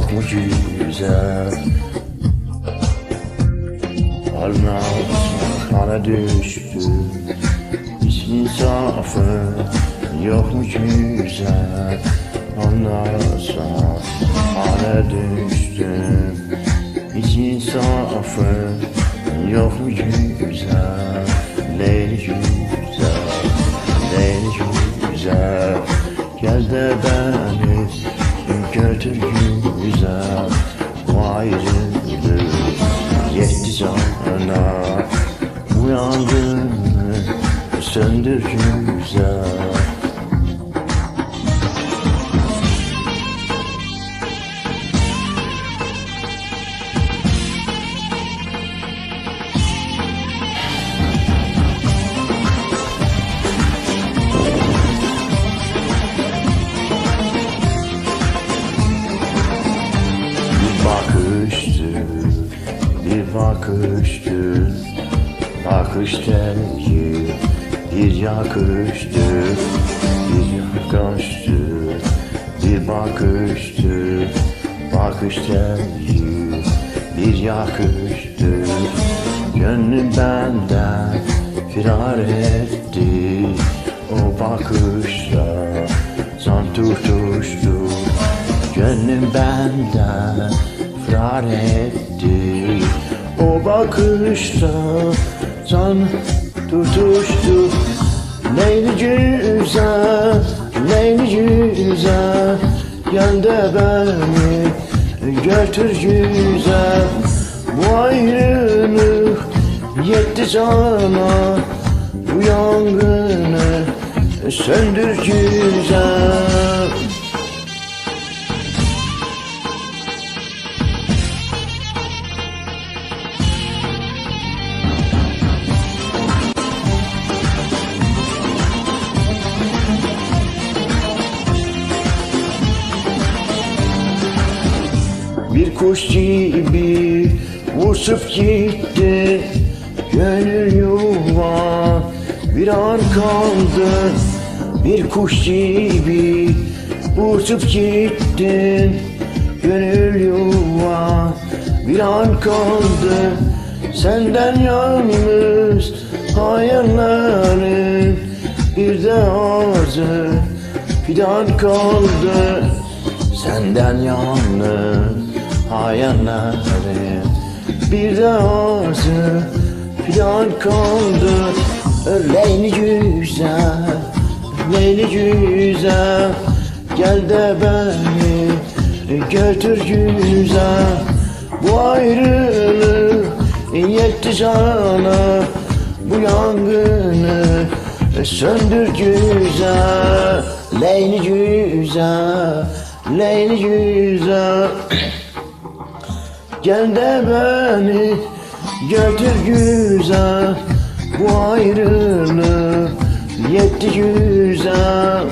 yok mu güzel? Alnına kana düştü? İsmin safı yok mu güzel? Sonra hale düştüm İsmin safı yok mu güzel? Leyli güzel? Leyli güzel? Gel de beni götür güzel Bu ayrılık yetti cana Bu yangını söndür güzel bakıştı, bir bakıştı. Bakış terki, bir yakıştı. Bir yakıştı, bir bakıştı. Bakış terki, bir yakıştı. Gönlüm benden firar etti. O bakışla can tutuştu. Gönlüm benden firar etti O bakışta can tutuştu. Leyli güzel, Leyli güzel Gel de beni götür güzel Bu ayrılık yetti cana Bu yangını söndür güzel Bir kuş gibi uçup gitti Gönül yuva bir an kaldı. Bir kuş gibi uçup gittin Gönül yuva bir an kaldı. Senden yalnız hayallerin Bir de arzu fidan kaldı. Senden yalnız hayallerim Bir de arzu filan kaldı Leyli güzel, Leyli güzel Gel de beni götür güzel Bu ayrılık yetti cana Bu yangını söndür güzel Leyli güzel, Leyli güzel Gel de beni götür güzel Bu ayrılık yetti güzel